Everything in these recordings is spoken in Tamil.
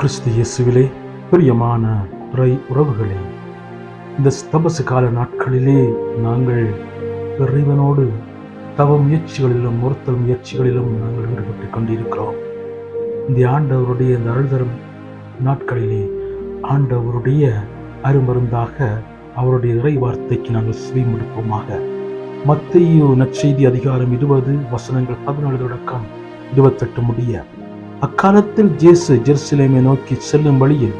கிறிஸ்து இயேசுவிலே பிரியமான துறை உறவுகளே இந்த ஸ்தபச கால நாட்களிலே நாங்கள் இறைவனோடு தவ முயற்சிகளிலும் முறுத்தல் முயற்சிகளிலும் நாங்கள் ஈடுபட்டு கொண்டிருக்கிறோம். இந்த ஆண்டவருடைய இந்த அழுதரும் நாட்களிலே ஆண்டவருடைய அருமருந்தாக அவருடைய இறை வார்த்தைக்கு நாங்கள் செவிமடுப்போமாக. மத்திய நற்செய்தி அதிகாரம் இருபது வசனங்கள் பதினாலு தொடக்கம் இருபத்தெட்டு முடிய அக்காலத்தில் ஜேசு ஜெருசலேமை நோக்கி செல்லும் வழியில்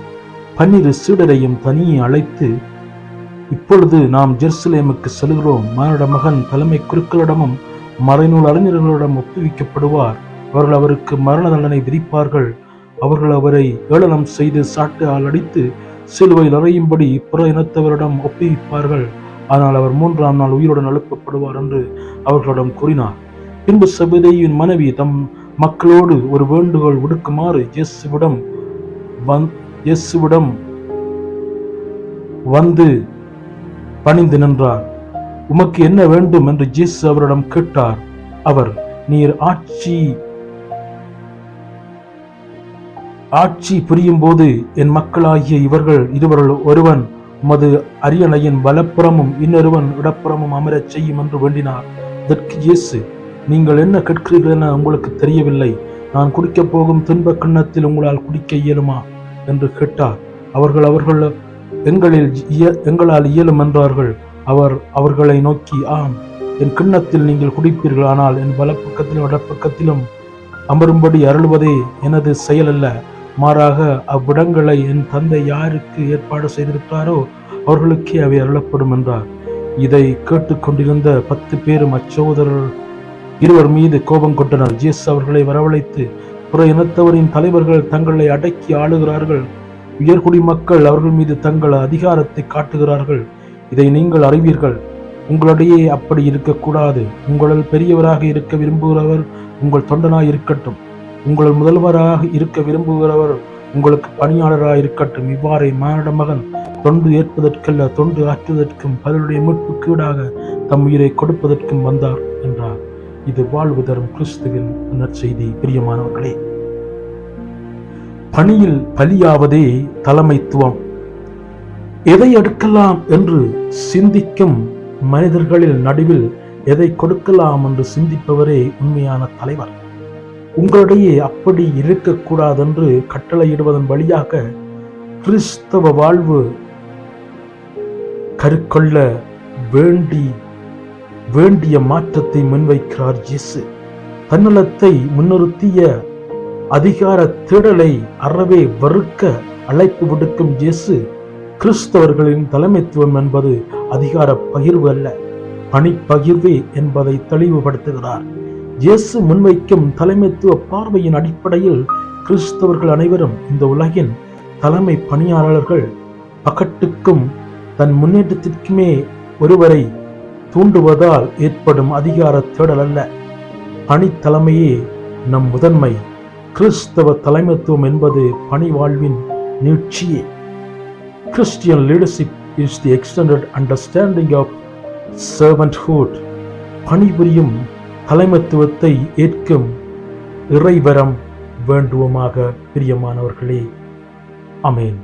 பன்னிரு சீடரையும் தனியே அழைத்து இப்பொழுது நாம் ஜெருசலேமுக்கு செல்கிறோம். மானுட மகன் தலைமை குருக்களிடமும் மறைநூல் அறிஞர்களிடம் ஒப்புவிக்கப்படுவார். அவர்கள் அவருக்கு மரண தண்டனை விதிப்பார்கள். அவர்கள் அவரை ஏளனம் செய்து சாட்டால் அடித்து சிலுவையில் அறையும்படி புற இனத்தவரிடம் ஒப்புவிப்பார்கள். ஆனால் அவர் மூன்றாம் நாள் உயிருடன் எழுப்பப்படுவார் என்று அவர்களிடம் கூறினார். பின்பு சபிதையின் மனைவி தம் மக்களோடு ஒரு வேண்டுகோள் விடுக்குமாறு இயேசுவிடம் வந் இயேசுவிடம் வந்து பணிந்து நின்றார். உமக்கு என்ன வேண்டும்? என்று ஜீசு அவரிடம் கேட்டார். அவர் நீர் ஆட்சி ஆட்சி புரியும் போது என் மக்களாகிய இவர்கள் இருவர்கள் ஒருவன் உமது அரியணையின் வலப்புறமும் இன்னொருவன் இடப்புறமும் அமரச் செய்யும் என்று வேண்டினார். இதற்கு இயேசு நீங்கள் என்ன கேட்கிறீர்கள் என உங்களுக்கு தெரியவில்லை. நான் குடிக்கப் போகும் துன்ப கிண்ணத்தில் உங்களால் குடிக்க இயலுமா? என்று கேட்டார். அவர்கள் அவர்கள் எங்களில் எங்களால் இயலும் என்றார்கள். அவர் அவர்களை நோக்கி ஆம் என் கிண்ணத்தில் நீங்கள் குடிப்பீர்கள். ஆனால் என் வலப்பக்கத்திலும் வடப்பக்கத்திலும் அமரும்படி அருள்வதே எனது செயல் அல்ல மாறாக அவ்விடங்களை என் தந்தை யாருக்கு ஏற்பாடு செய்திருக்கிறாரோ அவர்களுக்கே அவை அருளப்படும் என்றார். இதை கேட்டுக்கொண்டிருந்த பத்து பேரும் அச்சோதரர் இருவர் மீது கோபம் கொண்டனர். ஜேசு அவர்களை வரவழைத்து புற இனத்தவரின் தலைவர்கள் தங்களை அடக்கி ஆளுகிறார்கள். உயர்குடி மக்கள் அவர்கள் மீது தங்கள் அதிகாரத்தை காட்டுகிறார்கள். இதை நீங்கள் அறிவீர்கள். உங்களிடையே அப்படி இருக்கக்கூடாது. உங்களில் பெரியவராக இருக்க விரும்புகிறவர் உங்கள் தொண்டனாய் இருக்கட்டும். உங்கள் முதல்வராக இருக்க விரும்புகிறவர் உங்களுக்கு பணியாளராக இருக்கட்டும். இவ்வாறே மானிட மகன் தொண்டு ஏற்பதற்கல்ல தொண்டு ஆற்றுவதற்கும் பலருடைய மீட்புக்கு ஈடாக தம் உயிரை கொடுப்பதற்கும் வந்தார் என்றார். இது வாழ்வு தரும் கிறிஸ்துவின் நற்செய்தி பிரியமானவர்களே. பணியில் பலியாவதே தலைமைத்துவம். எதை எடுக்கலாம் என்று சிந்திக்கும் மனிதர்களில் நடுவில் எதை கொடுக்கலாம் என்று சிந்திப்பவரே உண்மையான தலைவர். உங்களிடையே அப்படி இருக்கக்கூடாதென்று கட்டளையிடுவதன் வழியாக கிறிஸ்தவ வாழ்வு கருக்கொள்ள வேண்டி வேண்டிய மாற்றத்தை முன்வைக்கிறார் இயேசு. தன்னலத்தை முன்னிறுத்திய அதிகார தேடலை அறவே வறுக்க அழைப்பு விடுக்கும் இயேசு கிறிஸ்தவர்களின் தலைமைத்துவம் என்பது அதிகார பகிர்வு அல்ல பணிப்பகிர்வே என்பதை தெளிவுபடுத்துகிறார். இயேசு முன்வைக்கும் தலைமைத்துவ பார்வையின் அடிப்படையில் கிறிஸ்தவர்கள் அனைவரும் இந்த உலகின் தலைமை பணியாளர்கள் பகட்டுக்கும் தன் முன்னேற்றத்திற்குமே ஒருவரை தூண்டுவதால் ஏற்படும் அதிகார தேடல் அல்ல பணித்தலைமையே நம் முதன்மை. கிறிஸ்தவ தலைமைத்துவம் என்பது பணி வாழ்வின் நீட்சியே. Christian leadership is the extended understanding of servanthood பணிபுரியும் தலைமைத்துவத்தை ஏற்கும் இறைவரம் வேண்டுவோமாக பிரியமானவர்களே. அமேன்